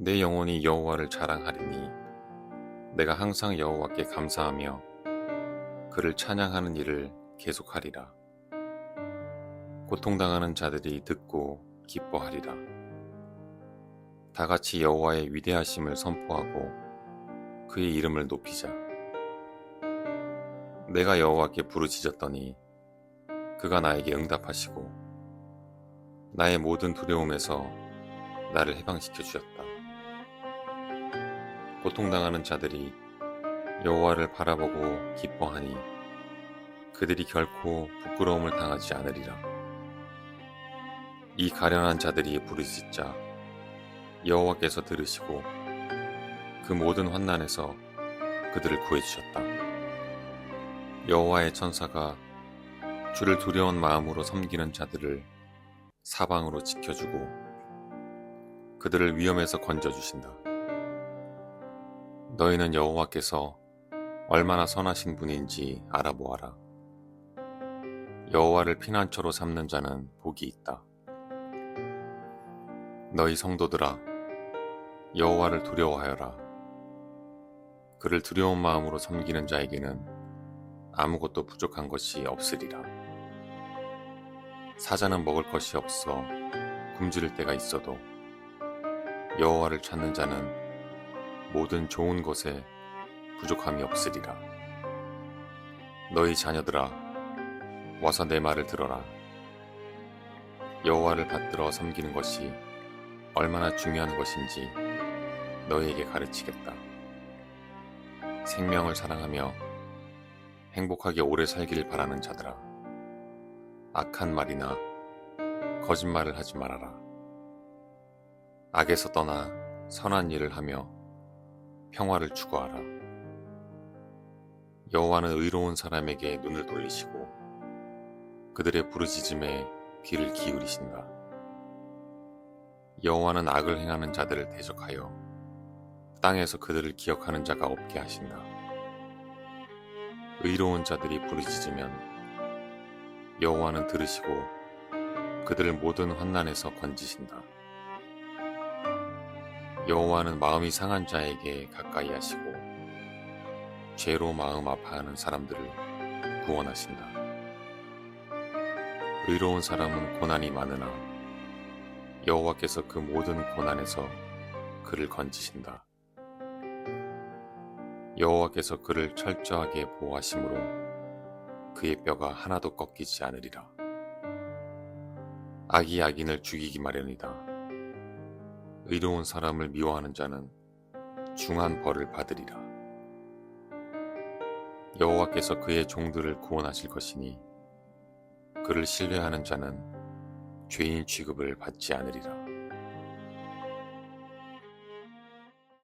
내 영혼이 여호와를 자랑하리니 내가 항상 여호와께 감사하며 그를 찬양하는 일을 계속하리라. 고통당하는 자들이 듣고 기뻐하리라. 다 같이 여호와의 위대하심을 선포하고 그의 이름을 높이자. 내가 여호와께 부르짖었더니 그가 나에게 응답하시고 나의 모든 두려움에서 나를 해방시켜 주셨다. 고통당하는 자들이 여호와를 바라보고 기뻐하니 그들이 결코 부끄러움을 당하지 않으리라. 이 가련한 자들이 부르짖자 여호와께서 들으시고 그 모든 환난에서 그들을 구해 주셨다. 여호와의 천사가 주를 두려운 마음으로 섬기는 자들을 사방으로 지켜주고 그들을 위험에서 건져 주신다. 너희는 여호와께서 얼마나 선하신 분인지 알아보아라. 여호와를 피난처로 삼는 자는 복이 있다. 너희 성도들아, 여호와를 두려워하여라. 그를 두려운 마음으로 섬기는 자에게는 아무것도 부족한 것이 없으리라. 사자는 먹을 것이 없어 굶주릴 때가 있어도 여호와를 찾는 자는 모든 좋은 것에 부족함이 없으리라. 너희 자녀들아, 와서 내 말을 들어라. 여호와를 받들어 섬기는 것이 얼마나 중요한 것인지 너희에게 가르치겠다. 생명을 사랑하며 행복하게 오래 살길 바라는 자들아. 악한 말이나 거짓말을 하지 말아라. 악에서 떠나 선한 일을 하며 평화를 추구하라. 여호와는 의로운 사람에게 눈을 돌리시고 그들의 부르짖음에 귀를 기울이신다. 여호와는 악을 행하는 자들을 대적하여 땅에서 그들을 기억하는 자가 없게 하신다. 의로운 자들이 부르짖으면 여호와는 들으시고 그들을 모든 환난에서 건지신다. 여호와는 마음이 상한 자에게 가까이 하시고 죄로 마음 아파하는 사람들을 구원하신다. 의로운 사람은 고난이 많으나 여호와께서 그 모든 고난에서 그를 건지신다. 여호와께서 그를 철저하게 보호하심으로 그의 뼈가 하나도 꺾이지 않으리라. 악이 악인을 죽이기 마련이다. 의로운 사람을 미워하는 자는 중한 벌을 받으리라. 여호와께서 그의 종들을 구원하실 것이니 그를 신뢰하는 자는 죄인 취급을 받지 않으리라.